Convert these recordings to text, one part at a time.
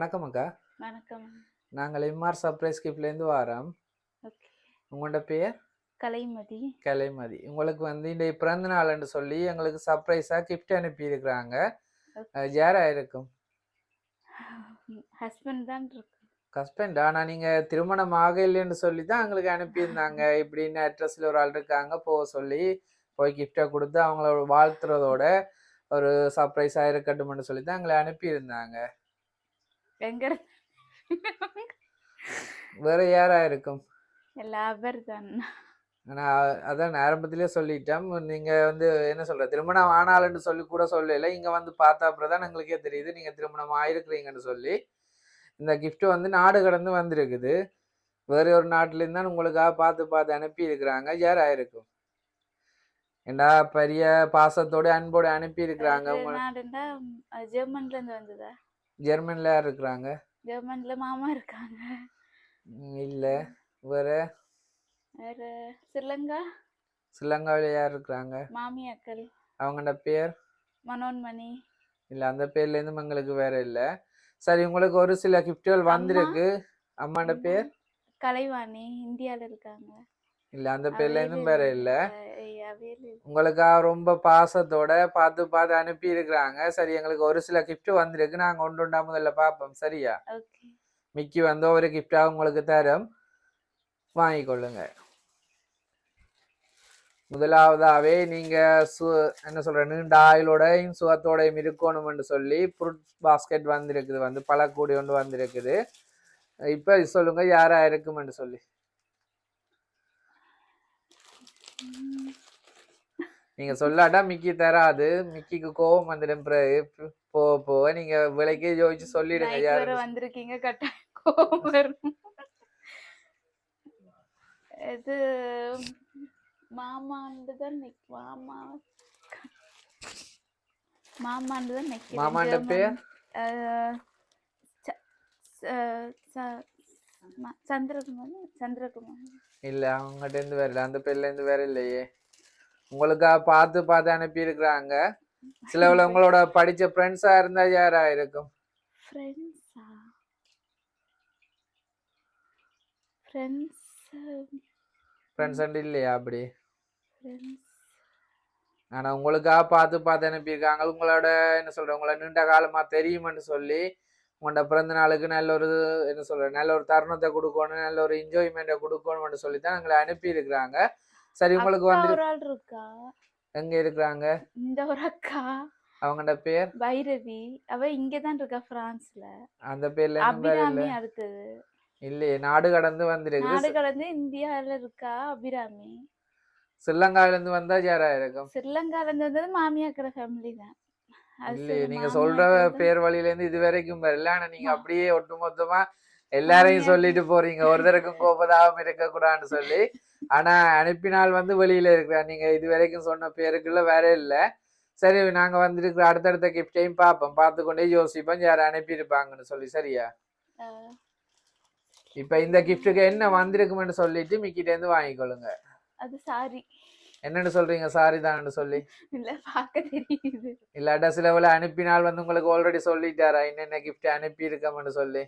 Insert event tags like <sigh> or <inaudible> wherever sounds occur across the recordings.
வணக்கம் அக்கா. வணக்கம். நாங்கள் எம்ஆர் சர்ப்ரைஸ் கிஃப்ட்லேருந்து வரோம். உங்களோட பேர் கலைமதி. கலைமதி. உங்களுக்கு வந்து இந்த பிறந்த நாள்னு சொல்லி எங்களுக்கு சர்ப்ரைஸாக கிஃப்ட் அனுப்பியிருக்கிறாங்க. யாரா இருக்கும் ஹஸ்பண்ட் தான் இருக்கு. ஹஸ்பண்ட்? ஆனால் நீங்கள் திருமணம் ஆகலைன்னு சொல்லி தான் எங்களுக்கு அனுப்பியிருந்தாங்க. <laughs> இப்படின்னு அட்ரஸில் ஒரு ஆள் இருக்காங்க போக சொல்லி போய் கிஃப்டை கொடுத்து அவங்கள வாழ்த்துறதோட ஒரு சர்ப்ரைஸாக இருக்கட்டும்னு சொல்லி தான் எங்களை அனுப்பியிருந்தாங்க. எங்க இருந்து? <laughs> வேற யாரா இருக்கும்? லாபர் தான் ஆனால் அதான் ஆரம்பத்திலே சொல்லிட்டேன். நீங்கள் வந்து என்ன சொல்ற திருமணம் ஆனாலுன்னு சொல்லி கூட சொல்லல. இங்கே வந்து பார்த்தா அப்புறம் தான் எங்களுக்கே தெரியுது. நீங்கள் திருமணம் ஆயிருக்கிறீங்கன்னு சொல்லி. இந்த gift வந்து நாடு கடந்து வந்திருக்குது. வேற ஒரு நாட்டிலேருந்து தான் உங்களுக்காக பார்த்து பார்த்து அனுப்பி இருக்கிறாங்க. யார் ஆயிருக்கும் ஏண்டா பெரிய பாசத்தோட அன்போட அனுப்பி இருக்கிறாங்க. ஜெர்மன்ல இருந்து வந்ததா? ஜெர்மன்ல யார் இருக்கிறாங்க? ஜெர்மன்ல மாமா இருக்காங்க. இல்லை. வேற? வேற ஸ்ரீலங்கா? ஸ்ரீலங்காவில் யார் இருக்கிறாங்க? மாமி அக்கல். அவங்களோட பேர்? மனோன்மணி. இல்ல அந்த பேர்ல இருந்து எங்களுக்கு வேற இல்ல. சரி உங்களுக்கு ஒரு சில கிஃப்ட்கள் வந்திருக்கு. அம்மாண்ட பேர்? கலைவாணி இந்தியால இருக்காங்க. இல்ல அந்த இருந்தும் வேற இல்ல. உங்களுக்காக ரொம்ப பாசத்தோட பார்த்து பார்த்து அனுப்பி இருக்கிறாங்க. சரி எங்களுக்கு ஒரு சில கிஃப்ட் வந்திருக்கு. நாங்க ஒன்று ஒன்றா முதல்ல பார்ப்போம் சரியா? மிக்கி வந்து ஒரு கிஃப்டா உங்களுக்கு தரோம். வாங்கிக்கொள்ளுங்க. முதலாவதாவே நீங்க சு என்ன சொல்ற நீண்ட ஆயுளோடையும் சுகத்தோடையும் இருக்கணும்னு சொல்லி ஃப்ரூட் பாஸ்கெட் வந்திருக்குது. வந்து பழக்கூடி ஒன்று வந்திருக்குது. இப்ப சொல்லுங்க யாரா இருக்குமென்று சொல்லி. நீங்க சொல்லாட்டா மிக்கி தராது. மிக்கிக்கு கோவம் வந்துடும் பு- போக நீங்க விலைக்கே யோசிச்சு சொல்லிடுங்க யாரு வந்திருக்கீங்க கட்டாயம் கோவம் வரும்? இது மாமாண்டு தான் நிக் மாமா மாமாண்டு தான் நிக்கிறேன் மாமாண்ட. பேர்? சந்திரகுமார் சந்திரகுமார். இல்ல அவங்ககிட்ட இருந்து வேற இல்ல அந்த பேர்ல இருந்து வேற இல்லையே உங்களுக்கா பார்த்து பார்த்து அனுப்பி இருக்கிறாங்க சிலவுல உங்களோட படிச்ச ஃப்ரெண்ட்ஸா இருந்தா யாரா இருக்கும்? ஃப்ரெண்ட்ஸா இல்லையா அப்படி? ஆனா உங்களுக்காக பார்த்து பார்த்து அனுப்பியிருக்காங்க. உங்களோட என்ன சொல்ற உங்களை நீண்ட காலமா தெரியுமென்னு சொல்லி உங்களோட பிறந்த நாளுக்கு நல்ல ஒரு என்ன சொல்ற நல்ல ஒரு தருணத்தை கொடுக்கணும் நல்ல ஒரு என்ஜாய்மெண்ட்டை கொடுக்கணும்னு சொல்லி தான் எங்களை அனுப்பி இருக்கிறாங்க சரி உங்களுக்கு வந்து ஒரு ஆள் இருக்கா? எங்க இருக்கிறாங்க? இந்த ஒரு அக்கா. அவங்களோட பேர்? பைரவி. அவ இங்க தான் இருக்கா பிரான்ஸ்ல அந்த பேர்ல அபிராமி அடுத்தது. இல்லையே நாடு கடந்து வந்திருக்குது. நாடு கடந்து இந்தியால இருக்கா அபிராமி? ஸ்ரீலங்காவில இருந்து வந்தா யாரா இருக்கும்? ஸ்ரீலங்கால இருந்து வந்தது மாமியாக்கிற ஃபேமிலி தான். இல்லையே நீங்க சொல்ற. பேர் வழியில இருந்து இது வரைக்கும் வரல. ஆனா நீங்க அப்படியே ஒட்டுமொத்தமா எல்லாரையும் சொல்லிட்டு போறீங்க. ஒருத்தருக்கும் கோபதாபம் இருக்க கூடாதுன்னு சொல்லி. ஆனா அனுப்பினால் வந்து வெளியில இருக்கிற நீங்க இது வரைக்கும் சொன்ன பேருக்குள்ள வேற இல்ல. சரி நாங்க வந்துருக்கிற அடுத்தடுத்த கிஃப்டையும் பார்ப்போம். பார்த்து கொண்டே யோசிப்போம். யார் அனுப்பியிருப்பாங்கன்னு சொல்லி. சரியா? இப்ப இந்த கிஃப்ட்டுக்கு என்ன வந்திருக்குமென்னு சொல்லிட்டு மிக்கிட்ட இருந்து வாங்கிக்கொள்ளுங்க. அது சாரி என்னன்னு சொல்றீங்க? சாரி தான்னு சொல்லி. இல்ல பார்க்க தெரியுது. இல்லாட்டா சிலவுல அனுப்பினால் வந்து உங்களுக்கு ஆல்ரெடி சொல்லிட்டாரா? என்னென்ன கிஃப்ட் அனுப்பி இருக்கோம்னு சொல்லி.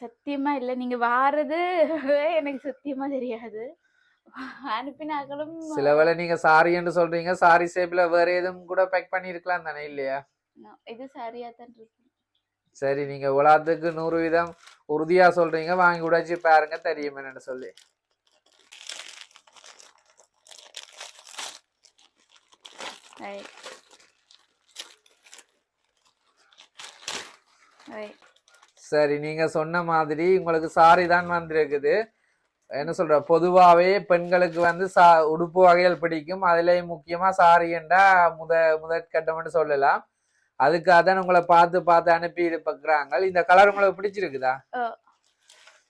சத்தியமா இல்ல. நீங்க வாரது எனக்கு சத்தியமா தெரியாது. அனுப்பினாக்களும் சிலவேளை நீங்க சாரின்னு சொல்றீங்க. சாரி ஷேப்ல வேற எதுவும் கூட பேக் பண்ணி இருக்கலாம் தானே இல்லையா? இது சரியா தான் இருக்கு. சரி நீங்க உலகத்துக்கு நூறு வீதம் உறுதியா சொல்றீங்க. வாங்கி உடைச்சு பாருங்க தெரியும் என்னன்னு சொல்லி. சரி நீங்க சொன்ன மாதிரி உங்களுக்கு சாரி தான் வந்திருக்குது. என்ன சொல்ற பொதுவாவே பெண்களுக்கு வந்து சா உடுப்பு வகைகள் பிடிக்கும். அதுலயும் முக்கியமா சாரியண்டா முத முதற்கட்டம்னு சொல்லலாம். அதுக்காக தான் உங்களை பார்த்து பார்த்து அனுப்பி இருப்பாங்க இந்த கலர் உங்களுக்கு பிடிச்சிருக்குதா.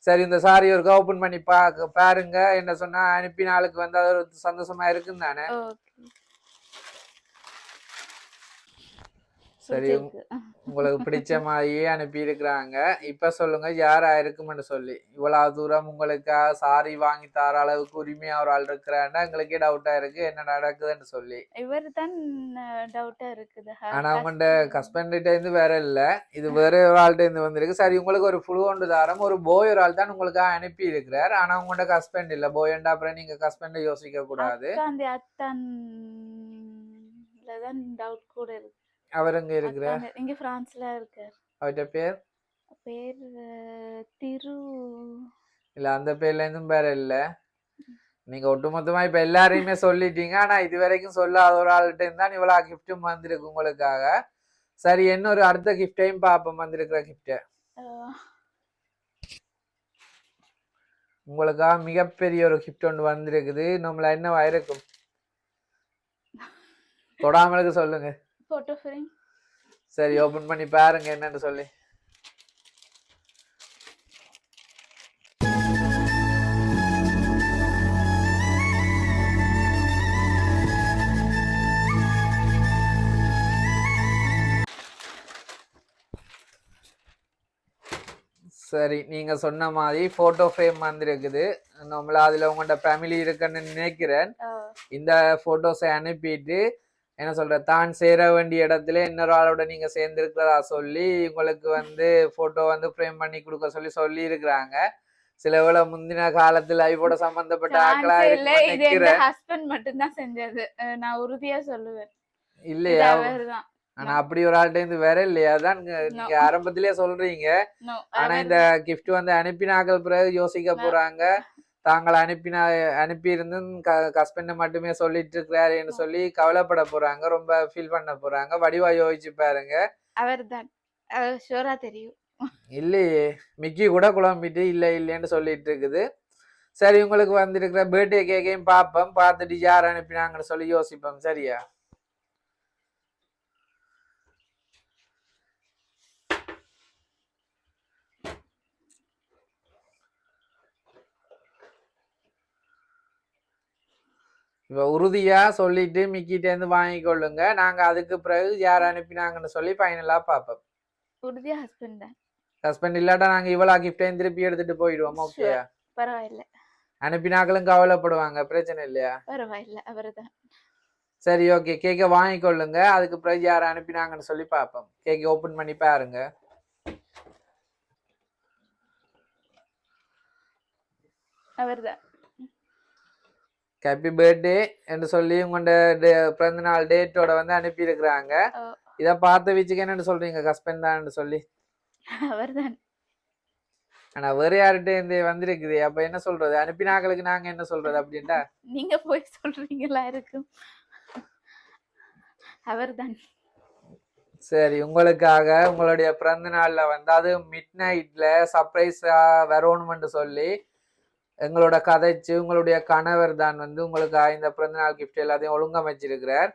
சரி இந்த சாரி ஒரு ஓப்பன் பண்ணி பா பாருங்க. என்ன சொன்னா அனுப்பின ஆளுக்கு வந்து அது ஒரு சந்தோஷமா இருக்கும் தானே? சரி உங்களுக்கு பிடிச்ச மாதிரியே அனுப்பியிருக்கிறாங்க. இப்ப சொல்லுங்க யாரா இருக்கும்னு சொல்லி. இவ்வளவு தூரம் உங்களுக்காக சாரி வாங்கி தர அளவுக்கு உரிமையா ஒரு ஆள் இருக்கிறான்னா எங்களுக்கே டவுட்டா இருக்கு. என்ன நடக்குதுன்னு சொல்லி. இவர் தான் டவுட்டா இருக்குது. ஆனா உங்கள்ட. ஹஸ்பண்ட்கிட்ட இருந்து வேற இல்ல. இது வேற ஒரு ஆள்கிட்ட இருந்து வந்திருக்கு. சரி உங்களுக்கு ஒரு புழு ஒன்று தாரம் ஒரு போய் ஒரு ஆள் தான் உங்களுக்காக அனுப்பி இருக்கிறார் ஆனா உங்கள்ட்ட ஹஸ்பண்ட் இல்ல. போயண்டா அப்புறம் நீங்க ஹஸ்பண்ட யோசிக்க கூடாது. தான் டவுட் கூட இருக்கு. அவர் எங்க இருக்கிறார் இங்க பிரான்ஸ்ல இருக்கார் அவர்கிட்ட பேர்? பேர் திரு இல்ல அந்த பேர்ல இருந்தும் வேற இல்ல. நீங்க ஒட்டுமொத்தமா இப்ப எல்லாரையுமே சொல்லிட்டீங்க. ஆனா இது வரைக்கும் சொல்லாத ஒரு ஆள்கிட்ட இருந்தா இவ்வளவு கிஃப்டும் வந்திருக்கு உங்களுக்காக. சரி இன்னொரு அடுத்த கிஃப்டையும் பாப்போம். வந்திருக்கிற கிஃப்ட உங்களுக்காக மிகப்பெரிய ஒரு கிஃப்ட் ஒன்று வந்திருக்குது. நம்மள என்னவா இருக்கும் <laughs> தொடாமலுக்கு சொல்லுங்க. போட்டோ ஃப்ரேம் சரி ஓபன் பண்ணி பாருங்க என்னன்னு சொல்லி. சரி நீங்க சொன்ன மாதிரி போட்டோ ஃப்ரேம் வந்திருக்குது நம்மள அதுல உங்களோட ஃபேமிலி இருக்குன்னு நினைக்கிறேன். இந்த போட்டோஸை அனுப்பிட்டு என்ன சொல்ற தான் சேர வேண்டிய இடத்துல இன்னொரு ஆளோட நீங்க சேர்ந்திருக்கிறதா சொல்லி உங்களுக்கு வந்து போட்டோ வந்து ஃப்ரேம் பண்ணி கொடுக்க சொல்லி சொல்லி இருக்கிறாங்க சில வேளை முந்தின காலத்துல ஐபோட சம்பந்தப்பட்ட ஆக்களா நினைக்கிறேன் ஹஸ்பண்ட் மட்டும்தான் செஞ்சது. நான் உறுதியா சொல்லுவேன். இல்லையா? ஆனா அப்படி ஒரு ஆள்கிட்ட இருந்து வேற இல்லையா? அதான் நீங்க- ஆரம்பத்திலேயே சொல்றீங்க. ஆனா இந்த கிஃப்ட் வந்து அனுப்பினாக்கள் பிறகு யோசிக்க போறாங்க. தாங்கள் அனுப்பினா அனுப்பி இருந்தும் ஹஸ்பண்ட மட்டுமே சொல்லிட்டு இருக்கிறாருன்னு சொல்லி கவலைப்பட போறாங்க. ரொம்ப ஃபீல் பண்ண போறாங்க. வடிவா யோசிச்சு பாருங்க. அவர்தான். ஷோரா தெரியும். இல்லையே. மிக்கி கூட குழம்பிட்டு இல்ல இல்லைன்னு சொல்லிட்டு இருக்குது சரி உங்களுக்கு வந்திருக்கிற பர்த்டே கேக்கையும் பார்ப்போம். பார்த்துட்டு யார் அனுப்பினாங்கன்னு சொல்லி யோசிப்போம். சரியா? இப்ப உறுதியா சொல்லிட்டு மிக்கிட்ட இருந்து வாங்கிக்கொள்ளுங்க நாங்க அதுக்கு பிறகு யார் அனுப்பினாங்கன்னு சொல்லி ஃபைனலா பார்ப்போம். உறுதியா ஹஸ்பண்ட் தான். ஹஸ்பண்ட் இல்லாட்டா நாங்க இவ்வளவு கிஃப்டையும் திருப்பி எடுத்துட்டு போயிடுவோம்? ஓகேயா? பரவாயில்ல. அனுப்பினாக்களும் கவலைப்படுவாங்க. பிரச்சனை இல்லையா? பரவாயில்ல. அவர்தான் சரி ஓகே. கேக்க வாங்கிக்கொள்ளுங்க அதுக்கு பிறகு யார் அனுப்பினாங்கன்னு சொல்லி பார்ப்போம். கேக்க ஓபன் பண்ணி பாருங்க. அவர்தான் ஹாப்பி பர்த்டே என்று சொல்லி உங்களோட பிறந்த நாள் டேட்டோட வந்து அனுப்பி இருக்கிறாங்க ஓ. இத பார்த்த வச்சுக்க என்னன்னு சொல்றீங்க ஹஸ்பண்ட் தான் சொல்லி? அவர்தான். ஆனா வேற யார்கிட்ட இருந்து வந்திருக்குது? அப்ப என்ன சொல்றது? அனுப்பினாக்களுக்கு நாங்க என்ன சொல்றது அப்படின்டா நீங்க போய் சொல்றீங்களா இருக்கும். அவர்தான். சரி உங்களுக்காக உங்களுடைய பிறந்த நாள்ல வந்து அது மிட் நைட்ல சர்ப்ரைஸா வரணும்னு சொல்லி எங்களோட கதைச்சு உங்களுடைய கணவர் தான் வந்து உங்களுக்காக இந்த பிறந்த நாள் கிஃப்ட் எல்லாத்தையும் ஒழுங்கமைச்சிருக்கிறார்.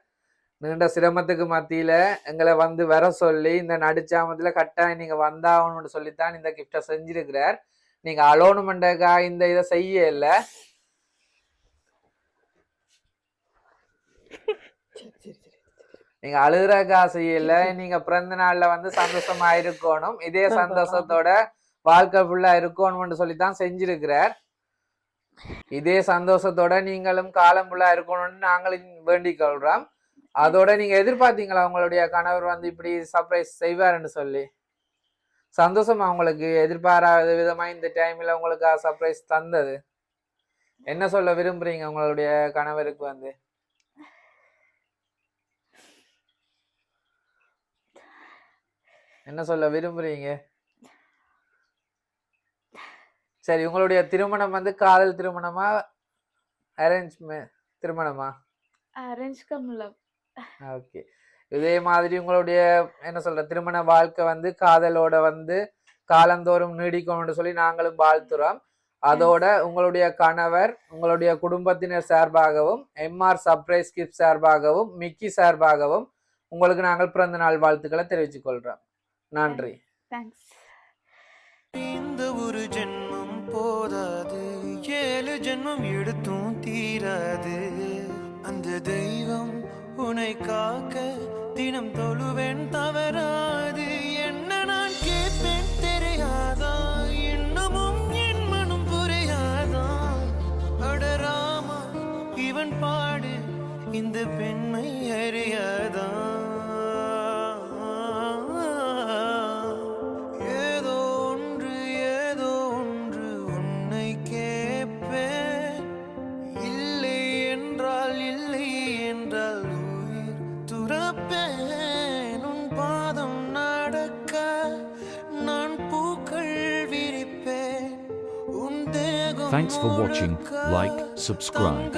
நீண்ட சிரமத்துக்கு மத்தியில எங்களை வந்து வர சொல்லி இந்த நடுச்சாமத்துல கட்டாயம் நீங்க வந்தாகணும்னு சொல்லித்தான் இந்த கிஃப்டை செஞ்சிருக்கிறார். நீங்க அலோனுமெண்ட்டுக்காக இந்த இதை செய்ய இல்ல நீங்க அழுகுறக்கா செய்யல நீங்க பிறந்த நாள்ல வந்து சந்தோஷமா இருக்கணும். இதே சந்தோஷத்தோட வாழ்க்கை ஃபுல்லா இருக்கணும்னு சொல்லி தான் செஞ்சிருக்கிறார். இதே சந்தோஷத்தோட நீங்களும் காலம் ஃபுல்லா இருக்கணும்னு நாங்களும் வேண்டிக் கொள்றோம் அதோட நீங்க எதிர்பார்த்தீங்களா? உங்களுடைய கணவர் வந்து இப்படி சர்ப்ரைஸ் செய்வாருன்னு சொல்லி. சந்தோஷமா உங்களுக்கு? எதிர்பாராத விதமா இந்த டைம்ல உங்களுக்கு சர்ப்ரைஸ் தந்தது? என்ன சொல்ல விரும்புறீங்க உங்களுடைய கணவருக்கு வந்து? என்ன சொல்ல விரும்புறீங்க? சரி உங்களுடைய திருமணம் வந்து காதல் திருமணமா அரேஞ்ச் திருமணமா? அரேஞ்ச் கம் லவ் ஓகே இதே மாதிரி உங்களுடைய என்ன சொல்ற திருமண வாழ்க்கை வந்து காதலோட வந்து காலந்தோறும் நீடிக்கணும்னு சொல்லி நாங்களும் வாழ்த்துறோம். அதோட உங்களுடைய கணவர் உங்களுடைய குடும்பத்தினர் சார்பாகவும் எம்ஆர் சர்ப்ரைஸ் கிஃப்ட் சார்பாகவும் மிக்கி சார்பாகவும் உங்களுக்கு நாங்கள் பிறந்த நாள் வாழ்த்துக்களை தெரிவித்துக் கொள்றோம். நன்றி. தேங்க்ஸ் இந்த ஒரு ஜென்மம் போதாது. ஏழு ஜென்மம் எடுத்தும் தீராது. அந்த தெய்வம் உன்னை காக்க தினம் தொழுவேன் தவறாது. என்ன நான் கேட்பேன் தெரியாதா? இன்னமும் என் மனம் புரியாதா? அடராமா இவன் பாடு இந்த பெண்மை அறியாதான் Thanks for watching, like, subscribe.